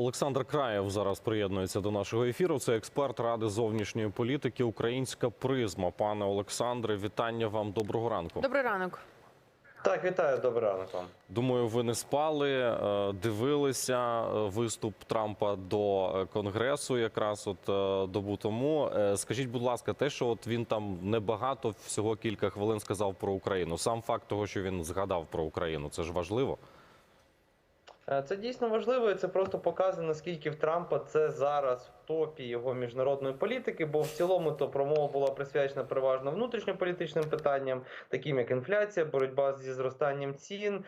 Олександр Краєв зараз приєднується до нашого ефіру. Це експерт ради зовнішньої політики Українська призма. Пане Олександре, вітання вам. Доброго ранку. Добрий ранок. Так, вітаю, добрий ранок вам. Думаю, ви не спали, е, дивилися е, виступ Трампа до е, конгресу, якраз от добу тому. Скажіть, будь ласка, те, що от він там небагато, всього кілька хвилин сказав про Україну. Сам факт того, що він згадав про Україну, це ж важливо. Е, Це дійсно важливо, і це просто показує, наскільки в Трампа це зараз в топі його міжнародної політики, бо в цілому то промова була присвячена переважно внутрішньополітичним питанням, таким як інфляція, боротьба зі зростанням цін,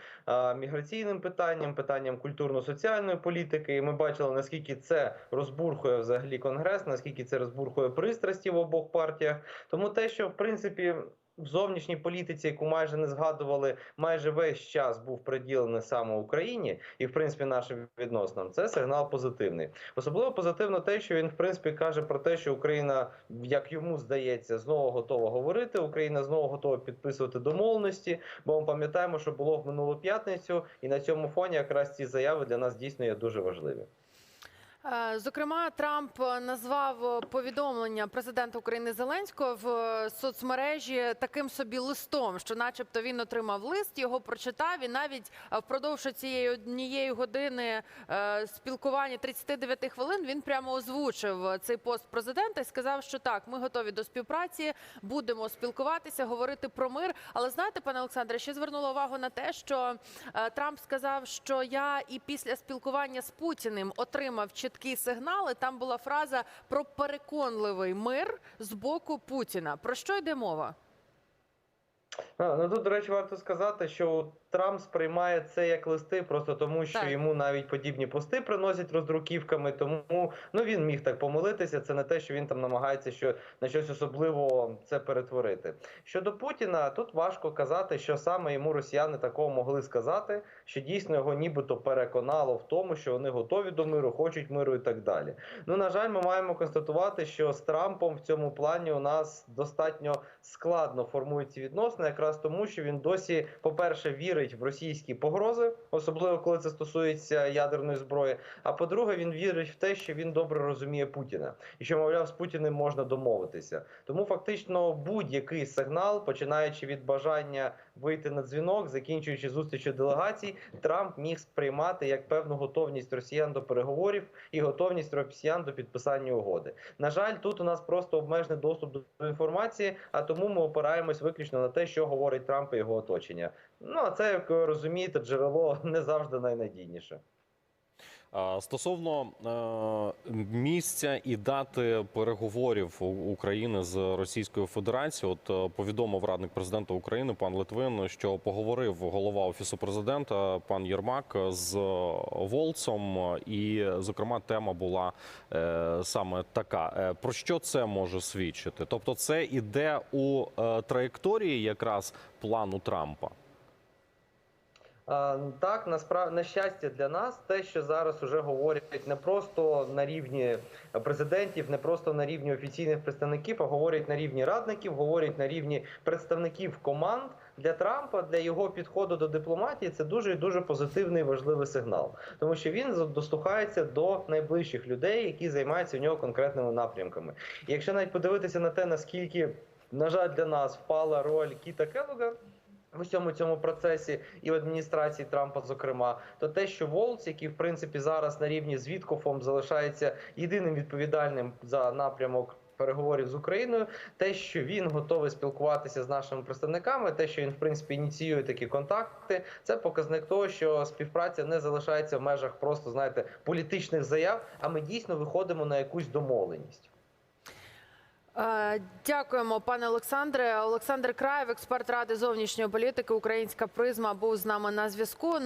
міграційним питанням, питанням культурно-соціальної політики. І ми бачили, наскільки це розбурхує взагалі конгрес, наскільки це розбурхує пристрасті в обох партіях. Тому те, що в принципі. В зовнішній політиці, яку майже не згадували, майже весь час був приділений саме Україні і в принципі нашим відносинам. Це сигнал позитивний. Особливо позитивно те, що він в принципі каже про те, що Україна, як йому здається, знову готова говорити. Україна знову готова підписувати домовленості. Бо ми пам'ятаємо, що було в минулу п'ятницю, і на цьому фоні якраз ці заяви для нас дійсно є дуже важливі. Е, Зокрема, Трамп назвав повідомлення президента України Зеленського в соцмережі таким собі листом, що, начебто, він отримав лист, його прочитав і навіть впродовж цієї однієї години е, спілкування 39 хвилин він прямо озвучив цей пост президента і сказав, що так, ми готові до співпраці, будемо спілкуватися, говорити про мир. Але знаєте, пане Олександре, ще звернула увагу на те, що е, Трамп сказав, що я і після спілкування з Путіним отримав чіткі сигнали. Там була фраза про переконливий мир з боку Путіна. Про що йде мова? А, ну тут, до речі, варто сказати, що Трамп сприймає це як листи, просто тому, що Так. йому навіть подібні пости приносять роздруківками. Тому ну він міг так помилитися. Це не те, що він там намагається що на щось особливо це перетворити. Щодо Путіна, тут важко казати, що саме йому росіяни такого могли сказати, що дійсно його нібито переконало в тому, що вони готові до миру, хочуть миру і так далі. Ну на жаль, ми маємо констатувати, що з Трампом в цьому плані у нас достатньо складно формуються відносини, якраз тому, що він досі, по-перше, вірить в російські погрози, особливо коли це стосується ядерної зброї. А по-друге, він вірить в те, що він добре розуміє Путіна, і що, мовляв, з Путіним можна домовитися. Тому фактично будь-який сигнал, починаючи від бажання вийти на дзвінок, закінчуючи зустрічю делегацій, Трамп міг сприймати як певну готовність росіян до переговорів і готовність росіян до підписання угоди. На жаль, тут у нас просто обмежений доступ до інформації, а тому ми опираємось виключно на те, що говорить Трамп і його оточення. Ну а це, як ви розумієте, джерело не завжди найнадійніше. Стосовно місця і дати переговорів України з Російською Федерацією, от е, повідомив радник президента України пан Литвин, що поговорив голова офісу президента пан Єрмак з Волцом, і зокрема тема була е, саме така. Е, Про що це може свідчити? Тобто, це іде у траєкторії якраз плану Трампа. Так, насправді на щастя для нас, те, що зараз уже говорять не просто на рівні президентів, не просто на рівні офіційних представників, а говорять на рівні радників, говорять на рівні представників команд для Трампа, для його підходу до дипломатії. Це дуже і дуже позитивний важливий сигнал, тому що він дослухається до найближчих людей, які займаються в нього конкретними напрямками. І якщо навіть подивитися на те, наскільки на жаль для нас впала роль Кіта Келлога, усьому цьому процесі і в адміністрації Трампа, зокрема, то те, що Волц, який в принципі зараз на рівні з Віткофом залишається єдиним відповідальним за напрямок. Переговорів з Україною, те, що він готовий спілкуватися з нашими представниками, те, що він в принципі ініціює такі контакти, це показник того, що співпраця не залишається в межах просто знаєте політичних заяв. А ми дійсно виходимо на якусь домовленість. Е, Дякуємо, пане Олександре. Олександр Краєв, експерт ради зовнішньої політики, українська призма, був з нами на зв'язку.